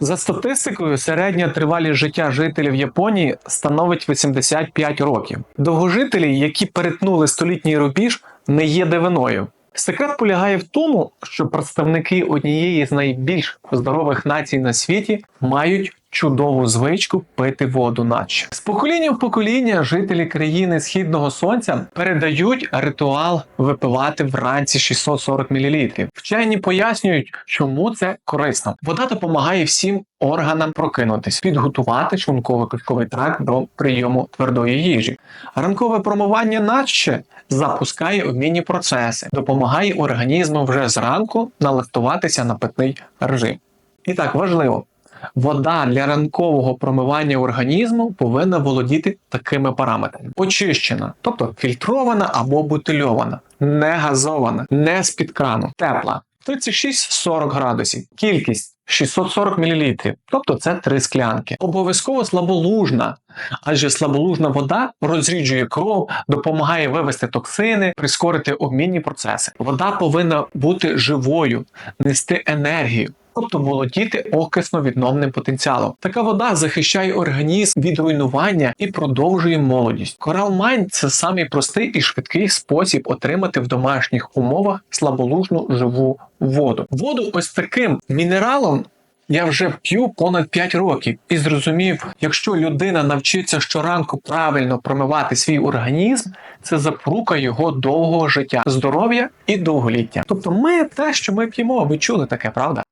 За статистикою, середня тривалість життя жителів Японії становить 85 років. Довгожителі, які перетнули столітній рубіж, не є дивиною. Секрет полягає в тому, що представники однієї з найбільш здорових націй на світі мають чудову звичку пити воду наче. З покоління в покоління жителі країни східного сонця передають ритуал випивати вранці 640 мл. Вчені пояснюють, чому це корисно. Вода допомагає всім органам прокинутись, підготувати шлунково-кишковий тракт до прийому твердої їжі. Ранкове промивання наче запускає обмінні процеси, допомагає організму вже зранку налаштуватися на питний режим. І так важливо. Вода для ранкового промивання організму повинна володіти такими параметрами: очищена, тобто фільтрована або бутильована, не газована, не з-під крану, тепла 36-40 градусів. Кількість 640 мл, тобто це три склянки. Обов'язково слаболужна, адже слаболужна вода розріджує кров, допомагає вивести токсини, прискорити обмінні процеси. Вода повинна бути живою, нести енергію. Тобто володіти окисно-відновним потенціалом. Така вода захищає організм від руйнування і продовжує молодість. Корал Майн це самий простий і швидкий спосіб отримати в домашніх умовах слаболужну живу воду. Воду ось таким мінералом. Я вже п'ю понад 5 років і зрозумів, якщо людина навчиться щоранку правильно промивати свій організм, це запорука його довгого життя, здоров'я і довголіття. Тобто, ми те, що ми п'ємо, ви чули таке, правда?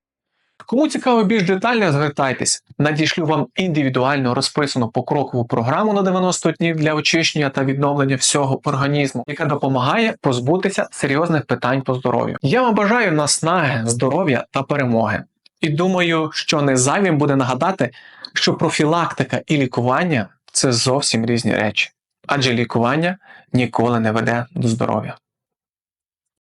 Кому цікаво більш детально, звертайтесь. Надішлю вам індивідуально розписану покрокову програму на 90 днів для очищення та відновлення всього організму, яка допомагає позбутися серйозних питань по здоров'ю. Я вам бажаю наснаги, здоров'я та перемоги. І думаю, що не зайвим буде нагадати, що профілактика і лікування це зовсім різні речі, адже лікування ніколи не веде до здоров'я.